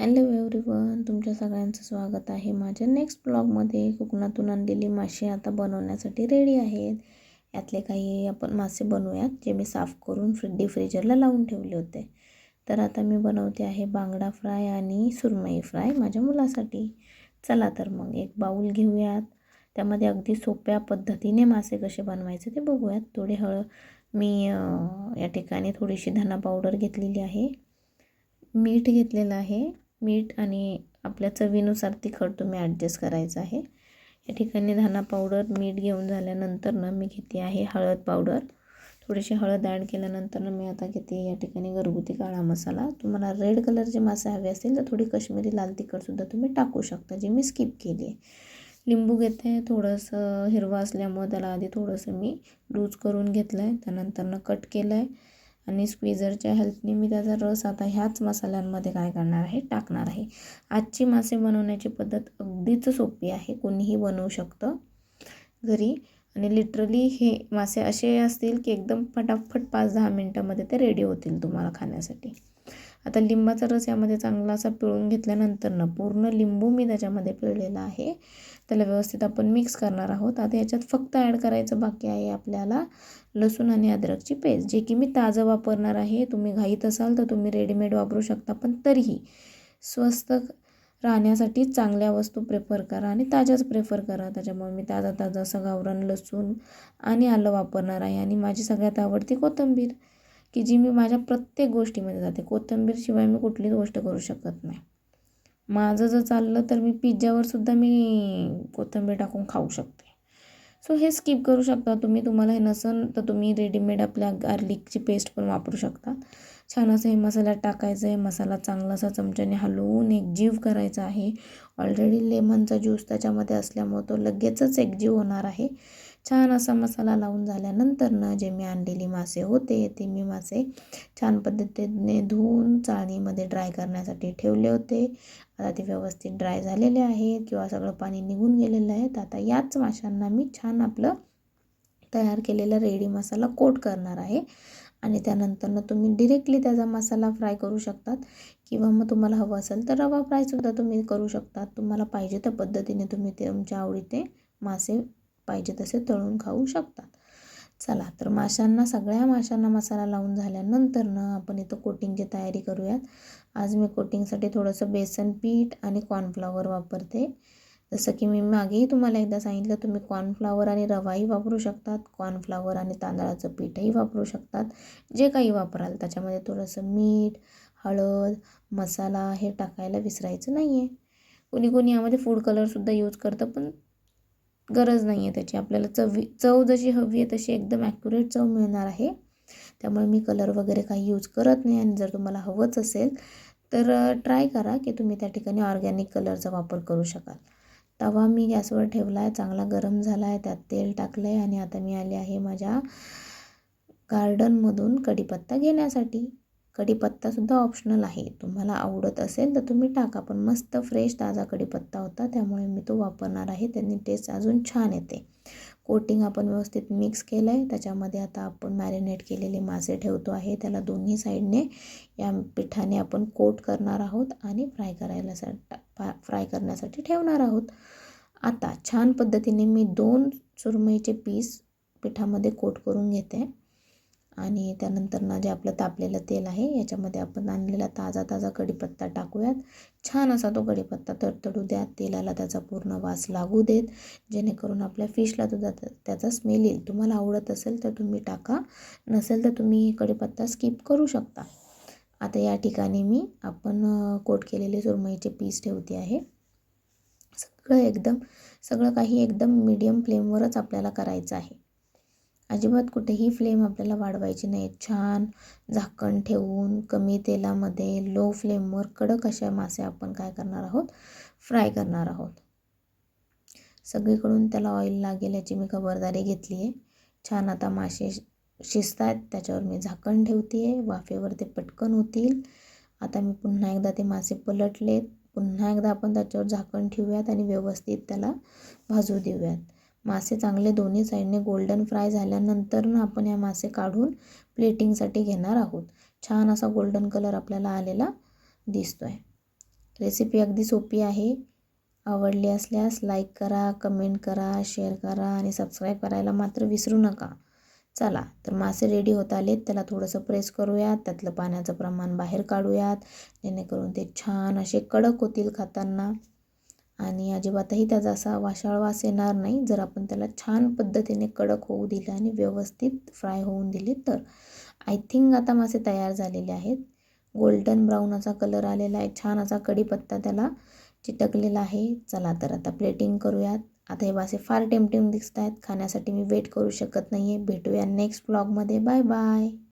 Hello everyone तुमच्या सगळ्यांचं स्वागत आहे माझ्या नेक्स्ट ब्लॉगमध्ये कोकणातून आणलेली मासे आता बनवण्यासाठी रेडी आहेत. यातले काही आपण मासे बनवूयात जे मी साफ करून फ्रिड्डी फ्रीजरला लावून ठेवले होते. तर आता मी बनवते आहे बांगडा फ्राय आणि सुरमई फ्राय माझ्या मुलासाठी. चला तर मग एक बाऊल घेऊयात. त्यामध्ये अगदी सोप्या पद्धतीने मासे कसे बनवायचे ते बघूयात. थोडे हळ मी या ठिकाणी थोडीशी धना पावडर घेतलेली आहे. मीठ घेतलेलं आहे. मीठ आणि आपल्या चवीनुसार तिखट तुम्ही ॲडजस्ट करायचं आहे. या ठिकाणी धना पावडर मीठ घेऊन झाल्यानंतर मी घेते आहे हळद पावडर थोडीशी हळद ॲड केल्यानंतर मी आता घेते या ठिकाणी घरगुती काळा मसाला. तुम्हाला रेड कलरचे मासे हवे असतील तर थोडी कश्मीरी लाल तिखटसुद्धा तुम्ही टाकू शकता जी मी स्किप केली आहे. लिंबू घेते थोडंसं हिरवं असल्यामुळं त्याला आधी थोडंसं मी लूज करून घेतलं आहे त्यानंतरनं कट केलं आहे आणि स्क्वीझरच्या हेल्पने मी त्याचा रस आता ह्याच मसाल्यांमध्ये काय करणार आहे? टाकणार आहे. आजची मासे बनवण्याची पद्धत अगदीच सोपी आहे. कोणीही बनवू शकतं घरी. आणि लिटरली हे मासे असे असतील की एकदम फटाफट पाच दहा मिनटामध्ये ते रेडी होतील तुम्हाला खाण्यासाठी. आता लिंबाचा रस यामध्ये चांगला असा पिळून घेतल्यानंतर ना पूर्ण लिंबू मी त्याच्यामध्ये पिळलेला आहे. त्याला व्यवस्थित आपण मिक्स करणार आहोत. आता याच्यात फक्त ॲड करायचं बाकी आहे आपल्याला लसूण आणि अद्रकची पेस्ट जे की मी ताजं वापरणार आहे. तुम्ही घाईत असाल तर तुम्ही रेडीमेड वापरू शकता पण तरीही स्वस्त राहण्यासाठी चांगल्या वस्तू प्रेफर करा आणि ताज्याच प्रेफर करा. त्याच्यामुळे मी ताजा ताजा असं गावरान लसूण आणि आलं वापरणार आहे आणि माझी सगळ्यात आवडती कोथिंबीर. की जी मी माझ्या प्रत्येक गोष्टीमध्ये जाते. कोथिंबीरशिवाय मी कुठलीच गोष्ट करू शकत नाही. माझं जर चाललं तर मी पिझ्झावरसुद्धा मी कोथिंबीर टाकून खाऊ शकते. सो हे स्किप करू शकता तुम्ही. तुम्हाला हे नसेल तर तुम्ही रेडीमेड आपल्या गार्लिकची पेस्ट पण वापरू शकता. छान असं हे मसाल्यात टाकायचं आहे. मसाला चांगला असा चमच्याने हलवून एकजीव करायचा आहे. ऑलरेडी लेमनचा ज्यूस त्याच्यामध्ये असल्यामुळं तो लगेचच एकजीव होणार आहे. छान असा मसाला लावून झाल्यानंतरनं जे मी आणलेली मासे होते ते मी मासे छान पद्धतीने धुवून चाळणीमध्ये ड्राय करण्यासाठी ठेवले होते. आता ते व्यवस्थित ड्राय झालेले आहेत किंवा सगळं पाणी निघून गेलेलं आहे. तर आता याच माशांना मी छान आपलं तयार केलेला रेडी मसाला कोट करणार आहे. आणि त्यानंतरनं तुम्ही डिरेक्टली त्याचा मसाला फ्राय करू शकतात. किंवा मग तुम्हाला हवं असेल तर रवा फ्रायसुद्धा तुम्ही करू शकतात. तुम्हाला पाहिजे त्या पद्धतीने तुम्ही ते तुमच्या आवडीचे मासे पाहिजे तसे तळून खाऊ शकतात. चला तर माशांना सगळ्या माशांना मसाला लावून झाल्यानंतर ना आपण इथं कोटिंगची तयारी करूयात. आज मी कोटिंगसाठी थोडंसं बेसन पीठ आणि कॉर्नफ्लॉवर वापरते. जसं की मी मागेही तुम्हाला एकदा सांगितलं तुम्ही कॉर्नफ्लावर आणि रवाही वापरू शकतात. कॉर्नफ्लावर आणि तांदळाचं पीठही वापरू शकतात. जे काही वापराल त्याच्यामध्ये थोडंसं मीठ हळद मसाला हे टाकायला विसरायचं नाही आहे कोणी कोणी यामध्ये फूड कलरसुद्धा यूज करतं पण गरज नाही आहे त्याची. आपल्याला चवी चव जशी हवी आहे तशी एकदम ॲक्युरेट चव मिळणार आहे. त्यामुळे मी कलर वगैरे काही यूज करत नाही आणि जर तुम्हाला हवंच असेल तर ट्राय करा की तुम्ही त्या ठिकाणी ऑर्गॅनिक कलरचा वापर करू शकाल. तवा मी गॅसवर ठेवला आहे चांगला गरम झाला आहे त्यात तेल टाकलं आहे आणि आता मी आले आहे माझ्या गार्डनमधून कढीपत्ता घेण्यासाठी. कढीपत्तासुद्धा ऑप्शनल आहे. तुम्हाला आवडत असेल तर तुम्ही टाका पण मस्त फ्रेश ताजा कढीपत्ता होता त्यामुळे मी तो वापरणार आहे. त्यांनी टेस्ट अजून छान येते. कोटिंग आपण व्यवस्थित मिक्स केलं आहे त्याच्यामध्ये आता आपण मॅरिनेट केलेले मासे ठेवतो आहे. त्याला दोन्ही साईडने या पिठाने आपण कोट करणार आहोत आणि फ्राय करायला फ्राय करण्यासाठी ठेवणार आहोत. आता छान पद्धतीने मी दोन सुरमईचे पीस पिठामध्ये कोट करून घेते. आणि त्यानंतर ना जे आपलं तापलेलं तेल आहे याच्यामध्ये आपण आणलेला ताजा ताजा कढीपत्ता टाकूयात. छान असा तो कढीपत्ता तडतडू द्या. तेलाला त्याचा पूर्ण वास लागू देत जेणेकरून आपल्या फिशला सुद्धा त्याचा स्मेल येईल. तुम्हाला आवडत असेल तर तुम्ही टाका. नसेल तर तुम्ही कढीपत्ता स्किप करू शकता. आता या ठिकाणी मी आपण कोट केलेले सुरमईचे पीस ठेवते आहे. सगळं एकदम सगळं काही एकदम मीडियम फ्लेमवरच आपल्याला करायचं आहे. अजिबात कुठेही फ्लेम आपल्याला वाढवायची नाही. छान झाकण ठेवून कमी तेलामध्ये लो फ्लेमवर कडक अशा मासे आपण काय करणार आहोत? फ्राय करणार आहोत. सगळीकडून त्याला ऑइल लागेल याची मी खबरदारी घेतली आहे छान आता मासे शिजत आहेत त्याच्यावर मी झाकण ठेवते आहे वाफेवर ते पटकन होतील आता मी पुन्हा एकदा ते मासे पलटलेत. पुन्हा एकदा आपण त्याच्यावर झाकण ठेवूयात आणि व्यवस्थित त्याला भाजू देऊयात. मासे चांगले दोन्ही साईडने गोल्डन फ्राय झाल्यानंतर ना आपण या मासे काढून प्लेटिंगसाठी घेणार आहोत. छान असा गोल्डन कलर आपल्याला आलेला दिसतो आहे रेसिपी अगदी सोपी आहे. आवडली असल्यास लाईक करा कमेंट करा शेअर करा आणि सबस्क्राईब करायला मात्र विसरू नका. चला तर मासे रेडी होत आलेत. त्याला थोडंसं प्रेस करूयात. त्यातलं पाण्याचं प्रमाण बाहेर काढूयात. जेणेकरून ते छान असे कडक होतील खाताना. आणि अजिबातही त्याचा असा वाशाळ वास येणार नाही. जर आपण त्याला छान पद्धतीने कडक होऊ दिलं आणि व्यवस्थित फ्राय होऊन दिले तर. आय थिंक आता मासे तयार झालेले आहेत. गोल्डन ब्राऊन असा कलर आलेला आहे. छान असा कढीपत्ता त्याला चिटकलेला आहे. चला तर आता प्लेटिंग करूयात. आता हे मासे फार टेमटेम दिसत आहेत खाण्यासाठी मी वेट करू शकत नाही आहे भेटूया नेक्स्ट ब्लॉगमध्ये बाय बाय